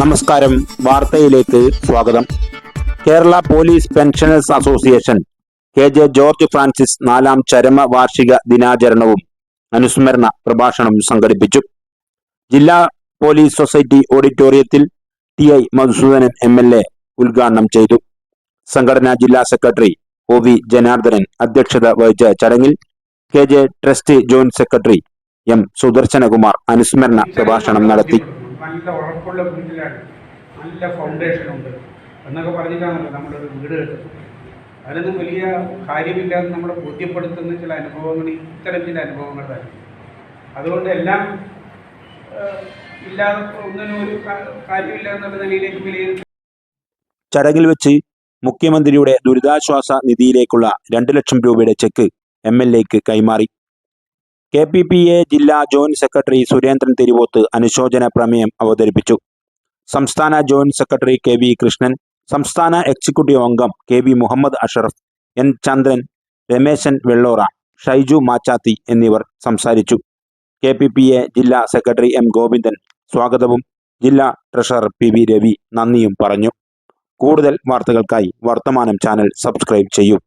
നമസ്കാരം. വാർത്തയിലേക്ക് സ്വാഗതം. Kerala police pensioners association K J George Francis നാലാം ചരമ വാർഷിക ദിനാചരണവും അനുസ്മരണ പ്രഭാഷണവും സംഘടിപ്പിച്ചു. ജില്ലാ പോലീസ് സൊസൈറ്റി ഓഡിറ്റോറിയത്തിൽ T I Madhusoodanan M L A ഉദ്ഘാടനം ചെയ്തു. സംഘടനാ ജില്ലാ സെക്രട്ടറി ഒ വി ജനാർദ്ദനൻ അധ്യക്ഷത വഹിച്ച ചടങ്ങിൽ K J trust joint secretary M Sudarshanakumar അനുസ്മരണ പ്രഭാഷണം നടത്തി. നല്ല ഉറപ്പുള്ള വീട്ടിലാണ്. നല്ല ഫൗണ്ടേഷൻ ഉണ്ട്. എന്നൊക്കെ പറഞ്ഞിട്ടാണല്ലോ നമ്മളൊരു വീട് കെട്ടുന്നത്. അതിനൊന്നും വലിയ കാര്യമില്ലാതെ നമ്മളെ ബോധ്യപ്പെടുത്തുന്ന ചില അനുഭവങ്ങൾ ഇത്തരം ചില അനുഭവങ്ങൾ തന്നെ അതുകൊണ്ട് എല്ലാം ഇല്ലാതെ ഒന്നിനും ഒരു കാര്യമില്ല എന്നുള്ള നിലയിലേക്ക് വിലയിരുത്തി. ചടങ്ങിൽ വെച്ച് മുഖ്യമന്ത്രിയുടെ ദുരിതാശ്വാസ നിധിയിലേക്കുള്ള രണ്ട് ലക്ഷം രൂപയുടെ ചെക്ക് എം എൽ എക്ക് കൈമാറി. കെ പി പി എ ജില്ലാ ജോയിന്റ് സെക്രട്ടറി സുരേന്ദ്രൻ തിരുവോത്ത് അനുശോചന പ്രമേയം അവതരിപ്പിച്ചു. സംസ്ഥാന joint secretary K V Krishnan സംസ്ഥാന എക്സിക്യൂട്ടീവ് അംഗം K V Muhammad Ashraf N Chandran Rameshan Vellora Shaiju Machathi എന്നിവർ സംസാരിച്ചു. കെ പി പി എ ജില്ലാ സെക്രട്ടറി എം ഗോവിന്ദൻ സ്വാഗതവും ജില്ലാ ട്രഷറർ പി വി രവി നന്ദിയും പറഞ്ഞു. കൂടുതൽ വാർത്തകൾക്കായി വർത്തമാനം ചാനൽ സബ്സ്ക്രൈബ് ചെയ്യൂ.